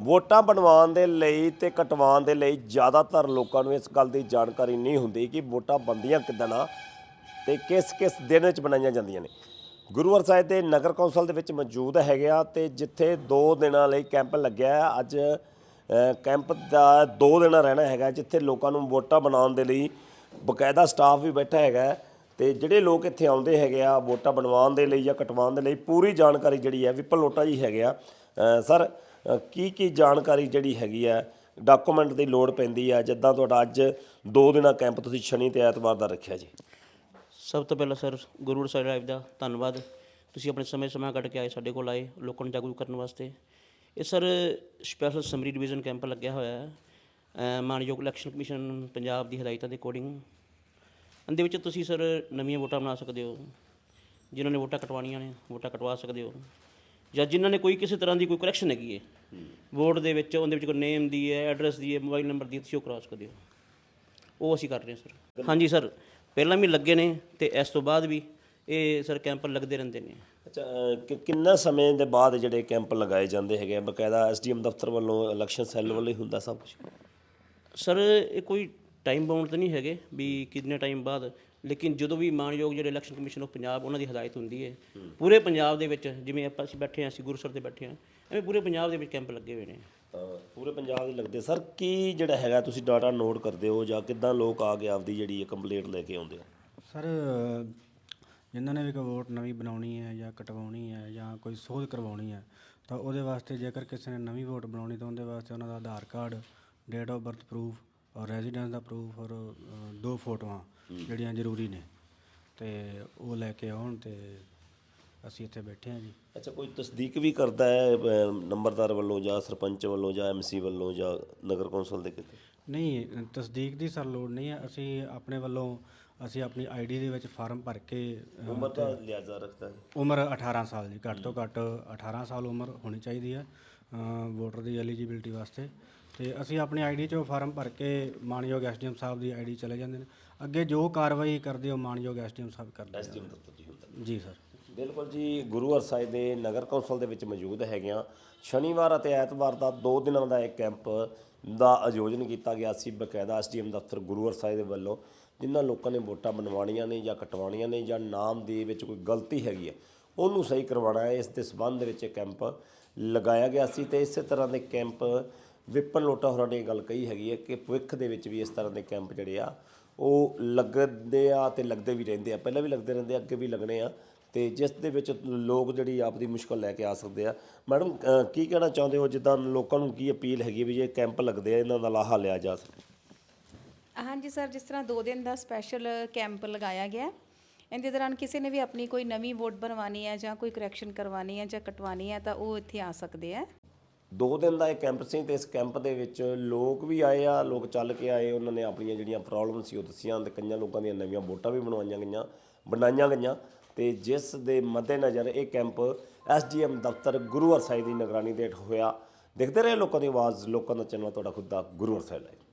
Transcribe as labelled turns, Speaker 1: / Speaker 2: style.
Speaker 1: ਵੋਟਾਂ ਬਣਵਾਉਣ ਦੇ ਲਈ ਤੇ ਕਟਵਾਉਣ ਦੇ ਲਈ ਜ਼ਿਆਦਾਤਰ ਲੋਕਾਂ ਨੂੰ ਇਸ ਗੱਲ ਦੀ ਜਾਣਕਾਰੀ ਨਹੀਂ ਹੁੰਦੀ ਕਿ ਵੋਟਾਂ ਬੰਦੀਆਂ ਕਿੱਦਾਂ ਆ ਤੇ ਕਿਸ ਕਿਸ ਦਿਨ ਵਿੱਚ ਬਣਾਈਆਂ ਜਾਂਦੀਆਂ ਨੇ। ਗੁਰੂਵਾਰ ਸਾਹਿਬ ਦੇ ਨਗਰ ਕੌਂਸਲ ਦੇ ਵਿੱਚ ਮੌਜੂਦ ਹੈਗੇ ਆ ਤੇ ਜਿੱਥੇ 2 ਦਿਨਾਂ ਲਈ ਕੈਂਪ ਲੱਗਿਆ ਅੱਜ ਕੈਂਪ ਦਾ 2 ਦਿਨਾਂ ਰਹਿਣਾ ਹੈਗਾ, ਜਿੱਥੇ ਲੋਕਾਂ ਨੂੰ ਵੋਟਾਂ ਬਣਾਉਣ ਦੇ ਲਈ ਬਕਾਇਦਾ ਸਟਾਫ ਵੀ ਬੈਠਾ ਹੈਗਾ ਹੈ ਤੇ ਜਿਹੜੇ ਲੋਕ ਇੱਥੇ ਆਉਂਦੇ ਹੈਗੇ ਆ, ਵੋਟਾਂ ਬਣਵਾਉਣ ਦੇ ਲਈ ਜਾਂ ਕਟਵਾਉਣ ਦੇ ਲਈ ਪੂਰੀ ਜਾਣਕਾਰੀ ਜਿਹੜੀ ਹੈ ਵਿਪਲ ਲੋਟਾ ਜੀ ਹੈਗੇ ਆ। ਸਰ ਕੀ ਕੀ ਜਾਣਕਾਰੀ ਜਿਹੜੀ ਹੈਗੀ ਹੈ ਡਾਕੂਮੈਂਟ ਦੀ ਲੋੜ ਪੈਂਦੀ ਹੈ ਜਿੱਦਾਂ ਤੁਹਾਡਾ ਅੱਜ 2 ਦਿਨਾਂ ਕੈਂਪ ਤੁਸੀਂ ਸ਼ਨੀ ਤੇ ਐਤਵਾਰ ਦਾ ਰੱਖਿਆ ਜੀ।
Speaker 2: ਸਭ ਤੋਂ ਪਹਿਲਾਂ ਸਰ, ਗੁਰੂ ਸਾਹਿਬ ਲਾਈਵ ਦਾ ਧੰਨਵਾਦ। ਤੁਸੀਂ ਆਪਣੇ ਸਮੇਂ ਸਮਾਂ ਕੱਢ ਕੇ ਆਏ ਸਾਡੇ ਕੋਲ ਆਏ ਲੋਕਾਂ ਨੂੰ ਜਾਗਰੂਕ ਕਰਨ ਵਾਸਤੇ। ਇਹ sir special summary division camp ਲੱਗਿਆ ਹੋਇਆ ਹੈ। ਮਾਨਯੋਗ ਇਲੈਕਸ਼ਨ ਕਮਿਸ਼ਨ ਪੰਜਾਬ ਦੀ ਹਦਾਇਤਾਂ ਦੇ ਅਕੋਰਡਿੰਗ ਇਹਦੇ ਵਿੱਚ ਤੁਸੀਂ ਸਰ ਨਵੀਆਂ ਵੋਟਾਂ ਬਣਾ ਸਕਦੇ ਹੋ। ਜਿਨ੍ਹਾਂ ਨੇ ਵੋਟਾਂ ਕਟਵਾਉਣੀਆਂ ਨੇ, ਵੋਟਾਂ ਕਟਵਾ ਸਕਦੇ ਹੋ। ਜਾਂ ਜਿਨ੍ਹਾਂ ਨੇ ਕੋਈ ਕਿਸੇ ਤਰ੍ਹਾਂ ਦੀ ਕੋਈ ਕਰੈਕਸ਼ਨ ਹੈਗੀ ਹੈ ਵੋਟ ਦੇ ਵਿੱਚ ਉਹਦੇ ਵਿੱਚ ਕੋਈ ਨੇਮ ਦੀ ਹੈ ਐਡਰੈਸ ਦੀ ਹੈ ਮੋਬਾਈਲ ਨੰਬਰ ਦੀ ਹੈ, ਤੁਸੀਂ ਉਹ ਕਰਾ ਸਕਦੇ ਹੋ ਉਹ ਅਸੀਂ ਕਰ ਰਹੇ ਹਾਂ ਸਰ ਹਾਂਜੀ ਸਰ ਪਹਿਲਾਂ ਵੀ ਲੱਗੇ ਨੇ ਤੇ ਇਸ ਤੋਂ ਬਾਅਦ ਵੀ ਇਹ ਸਰ ਕੈਂਪ ਲੱਗਦੇ ਰਹਿੰਦੇ ਨੇ।
Speaker 1: ਅੱਛਾ ਕਿ- ਕਿੰਨਾ ਸਮੇਂ ਦੇ ਬਾਅਦ ਜਿਹੜੇ ਕੈਂਪ ਲਗਾਏ ਜਾਂਦੇ ਹੈਗੇ ਆ? ਬਕਾਇਦਾ ਐਸਡੀਐਮ ਦਫ਼ਤਰ ਵੱਲੋਂ ਇਲੈਕਸ਼ਨ ਸੈੱਲ ਵੱਲੋਂ ਹੀ ਹੁੰਦਾ ਸਭ ਕੁਝ
Speaker 2: ਸਰ ਇਹ ਕੋਈ ਟਾਈਮ ਬਾਉਂਡ ਤਾਂ ਨਹੀਂ ਹੈਗੇ ਵੀ ਕਿੰਨੇ ਟਾਈਮ ਬਾਅਦ। ਲੇਕਿਨ ਜਦੋਂ ਵੀ ਮਾਨਯੋਗ ਜਿਹੜੇ ਇਲੈਕਸ਼ਨ ਕਮਿਸ਼ਨ ਆਫ ਪੰਜਾਬ ਉਹਨਾਂ ਦੀ ਹਦਾਇਤ ਹੁੰਦੀ ਹੈ। ਪੂਰੇ ਪੰਜਾਬ ਦੇ ਵਿੱਚ ਜਿਵੇਂ ਆਪਾਂ ਅਸੀਂ ਬੈਠੇ ਹਾਂ ਅਸੀਂ ਗੁਰੂਸਰ ਤੇ ਬੈਠੇ ਹਾਂ ਐਵੇਂ ਪੂਰੇ ਪੰਜਾਬ ਦੇ ਵਿੱਚ ਕੈਂਪ ਲੱਗੇ ਹੋਏ ਨੇ।
Speaker 1: ਪੂਰੇ ਪੰਜਾਬ ਦੇ ਲੱਗਦੇ। ਸਰ ਕੀ ਜਿਹੜਾ ਹੈਗਾ ਤੁਸੀਂ ਡਾਟਾ ਨੋਟ ਕਰਦੇ ਹੋ ਜਾਂ ਕਿੱਦਾਂ ਲੋਕ ਆ ਕੇ ਆਪਦੀ ਜਿਹੜੀ ਕੰਪਲੀਟ ਲੈ ਕੇ ਆਉਂਦੇ ਆ?
Speaker 3: ਸਰ ਜਿਨ੍ਹਾਂ ਨੇ ਵੀ ਕੋਈ ਵੋਟ ਨਵੀਂ ਬਣਾਉਣੀ ਹੈ ਜਾਂ ਕਟਵਾਉਣੀ ਹੈ ਜਾਂ ਕੋਈ ਸੋਧ ਕਰਵਾਉਣੀ ਹੈ ਤਾਂ ਉਹਦੇ ਵਾਸਤੇ ਜੇਕਰ ਕਿਸੇ ਨੇ ਨਵੀਂ ਵੋਟ ਬਣਾਉਣੀ ਤਾਂ ਉਹਦੇ ਵਾਸਤੇ ਉਹਨਾਂ ਦਾ Aadhaar card date of birth proof ਔਰ ਰੈਜ਼ੀਡੈਂਸ ਦਾ ਪ੍ਰੂਫ ਔਰ ਅ, ਦੋ ਫੋਟੋਆਂ ਜਿਹੜੀਆਂ ਜ਼ਰੂਰੀ ਨੇ। ਤੇ ਉਹ ਲੈ ਕੇ ਆਉਣ ਤੇ ਅਸੀਂ ਇੱਥੇ ਬੈਠੇ ਹਾਂ ਜੀ।
Speaker 1: ਅੱਛਾ ਕੋਈ ਤਸਦੀਕ ਵੀ ਕਰਦਾ ਹੈ ਨੰਬਰਦਾਰ ਵੱਲੋਂ ਜਾਂ ਸਰਪੰਚ ਵੱਲੋਂ ਜਾਂ ਐਮਸੀ ਵੱਲੋਂ ਜਾਂ ਨਗਰ ਕੌਂਸਲ ਦੇ ਕਿਤੇ?
Speaker 3: ਨਹੀਂ ਤਸਦੀਕ ਦੀ ਸਰ ਲੋੜ ਨਹੀਂ ਹੈ। ਅਸੀਂ ਆਪਣੇ ਵੱਲੋਂ ਅਸੀਂ ਆਪਣੀ ਆਈਡੀ ਦੇ ਵਿੱਚ ਫਾਰਮ ਭਰ ਕੇ ਅ,
Speaker 1: ਉਮਰ ਦਾ ਲਿਆਜ਼ਾ ਰੱਖਦਾ ਹੈ।
Speaker 3: ਉਮਰ 18 ਸਾਲ ਦੀ ਘੱਟ ਤੋਂ ਘੱਟ 18 ਸਾਲ ਉਮਰ ਹੋਣੀ ਚਾਹੀਦੀ ਹੈ ਵੋਟਰ ਦੀ ਐਲੀਜੀਬਿਲਟੀ ਵਾਸਤੇ। ਤੇ ਅਸੀਂ ਆਪਣੀ ਆਈਡੀ 'ਚੋਂ ਫਾਰਮ ਭਰ ਕੇ ਮਾਨਯੋਗ ਐਸਡੀਐਮ ਸਾਹਿਬ ਦੀ ਆਈਡੀ ਚਲੇ ਜਾਂਦੇ ਨੇ। ਅੱਗੇ ਜੋ ਕਾਰਵਾਈ ਕਰਦੇ ਹੋ ਮਾਨਯੋਗ ਐਸਡੀਐਮ ਸਾਹਿਬ ਕਰਦੇ
Speaker 1: ਐਸਡੀਐਮ ਦਫ਼ਤਰ ਜੀ ਹੁੰਦਾ।
Speaker 3: ਜੀ ਸਰ।
Speaker 1: ਬਿਲਕੁਲ ਜੀ ਗੁਰੂ ਹਰਸਾਏ ਦੇ ਨਗਰ ਕੌਂਸਲ ਦੇ ਵਿੱਚ ਮੌਜੂਦ ਹੈਗੇ ਆ ਸ਼ਨੀਵਾਰ ਅਤੇ ਐਤਵਾਰ ਦਾ 2 ਦਿਨਾਂ ਦਾ ਇੱਕ ਕੈਂਪ ਦਾ ਆਯੋਜਨ ਕੀਤਾ ਗਿਆ ਸੀ ਬਕਾਇਦਾ ਐਸਡੀਐਮ ਦਫ਼ਤਰ ਗੁਰੂ ਹਰਸਾਏ ਦੇ ਵੱਲੋਂ ਜਿਨ੍ਹਾਂ ਲੋਕਾਂ ਨੇ ਵੋਟਾਂ ਬਣਵਾਉਣੀਆਂ ਨੇ ਜਾਂ ਕਟਵਾਉਣੀਆਂ ਨੇ ਜਾਂ ਨਾਮ ਦੇ ਵਿੱਚ ਕੋਈ ਗਲਤੀ ਹੈਗੀ ਹੈ ਉਹਨੂੰ ਸਹੀ ਕਰਵਾਉਣਾ ਹੈ। ਇਸ ਦੇ ਸਬੰਧ ਵਿੱਚ ਇਹ ਕੈਂਪ ਲਗਾਇਆ ਗਿਆ ਸੀ ਤੇ ਇਸੇ ਤਰ੍ਹਾਂ ਦੇ ਕੈਂਪ ਵਿਪਨ ਲੋਟਾ ਹੋਰਾਂ ਨੇ ਇਹ ਗੱਲ ਕਹੀ ਹੈਗੀ ਹੈ ਕਿ ਭਵਿੱਖ ਦੇ ਵਿੱਚ ਵੀ ਇਸ ਤਰ੍ਹਾਂ ਦੇ ਕੈਂਪ ਜਿਹੜੇ ਆ ਉਹ ਲੱਗਦੇ ਆ ਤੇ ਲੱਗਦੇ ਵੀ ਰਹਿੰਦੇ ਆ। ਪਹਿਲਾਂ ਵੀ ਲੱਗਦੇ ਰਹਿੰਦੇ ਆ, ਅੱਗੇ ਵੀ ਲੱਗਣੇ ਆ ਤੇ ਜਿਸ ਦੇ ਵਿੱਚ ਲੋਕ ਜਿਹੜੀ ਆਪਦੀ ਮੁਸ਼ਕਲ ਲੈ ਕੇ ਆ ਸਕਦੇ ਆ। ਮੈਡਮ ਅ, ਕੀ ਕਹਿਣਾ ਚਾਹੁੰਦੇ ਹੋ? ਜਿੱਦਾਂ ਲੋਕਾਂ ਨੂੰ ਕੀ ਅਪੀਲ ਹੈਗੀ ਵੀ ਜੇ ਕੈਂਪ ਲੱਗਦੇ ਆ ਇਹਨਾਂ ਦਾ ਲਾਹਾ ਲਿਆ ਜਾ ਸਕੇ?
Speaker 4: ਹਾਂਜੀ ਸਰ ਜਿਸ ਤਰ੍ਹਾਂ 2 ਦਿਨ ਦਾ ਸਪੈਸ਼ਲ ਕੈਂਪ ਲਗਾਇਆ ਗਿਆ ਹੈ। ਇਹਦੇ ਦੌਰਾਨ ਕਿਸੇ ਨੇ ਵੀ ਆਪਣੀ ਕੋਈ ਨਵੀਂ ਵੋਟ ਬਣਵਾਉਣੀ ਹੈ ਜਾਂ ਕੋਈ ਕਰੈਕਸ਼ਨ ਕਰਵਾਉਣੀ ਹੈ ਜਾਂ ਕਟਵਾਉਣੀ ਹੈ ਤਾਂ ਉਹ ਇੱਥੇ ਆ ਸਕਦੇ ਹੈ।
Speaker 1: ਦੋ ਦਿਨ ਦਾ ਇਹ ਕੈਂਪ ਸੀ ਤੇ ਇਸ ਕੈਂਪ ਦੇ ਵਿੱਚ ਲੋਕ ਵੀ ਆਏ ਆ, ਲੋਕ ਚੱਲ ਕੇ ਆਏ, ਉਹਨਾਂ ਨੇ ਆਪਣੀਆਂ ਜਿਹੜੀਆਂ ਪ੍ਰੋਬਲਮ ਸੀ ਉਹ ਦੱਸੀਆਂ ਤੇ ਕਈਆਂ ਲੋਕਾਂ ਦੀਆਂ ਨਵੀਆਂ ਵੋਟਾਂ ਵੀ ਬਣਵਾਈਆਂ ਗਈਆਂ, ਬਣਾਈਆਂ ਗਈਆਂ ਤੇ ਜਿਸ ਦੇ ਮੱਦੇਨਜ਼ਰ ਇਹ ਕੈਂਪ ਐਸਡੀਐਮ ਦਫ਼ਤਰ ਗੁਰੂ ਹਰਸਾਈ ਦੀ ਨਿਗਰਾਨੀ ਦੇ ਹੇਠ ਹੋਇਆ। ਦੇਖਦੇ ਰਹੇ ਲੋਕਾਂ ਦੀ ਆਵਾਜ਼, ਲੋਕਾਂ ਦਾ ਚੈਨਲ ਤੁਹਾਡਾ ਖੁਦ ਦਾ ਗੁਰੂ ਹਰਸਾਈ ਲਾਈਵ।